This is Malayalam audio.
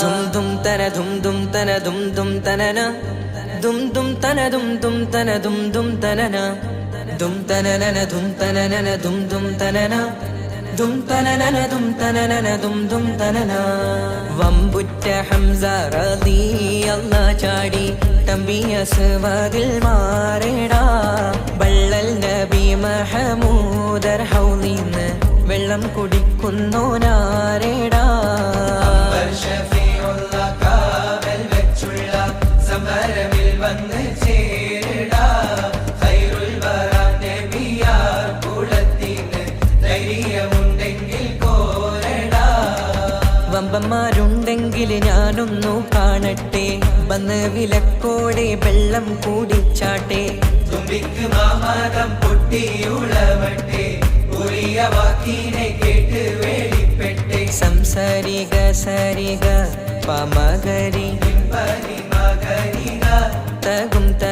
ദും ദും തന ദും ദും തന ദും ദും തനന ദും ദും തന ദും ദും തന ദും ദും തനന ദും തനനന ദും തനനന ദും ദും തനന ദും തനനന ദും തനനന ദും ദും തനന വമ്പുറ്റ ഹംസ റളിയല്ല ചാടി തമ്പിയ സുവതിൽ മാറിടാ മഹമൂദർ വെള്ളം കുടിക്കുന്നോനാരേടാ. സമരമിൽ വന്ന് ചേരിട. വമ്പന്മാരുണ്ടെങ്കിൽ ഞാനൊന്നു കാണട്ടെ. വന്ന് വിലക്കോടെ വെള്ളം കൂടിച്ചാട്ടെ. തുമ്പിക്ക് മാമാതം പൊട്ടിയുളവട്ടെ. கூறிய வாக்கினை கேட்டு வேலிப்பெட்டை சம்சரிக சரிக பமகரி பரி தகும் த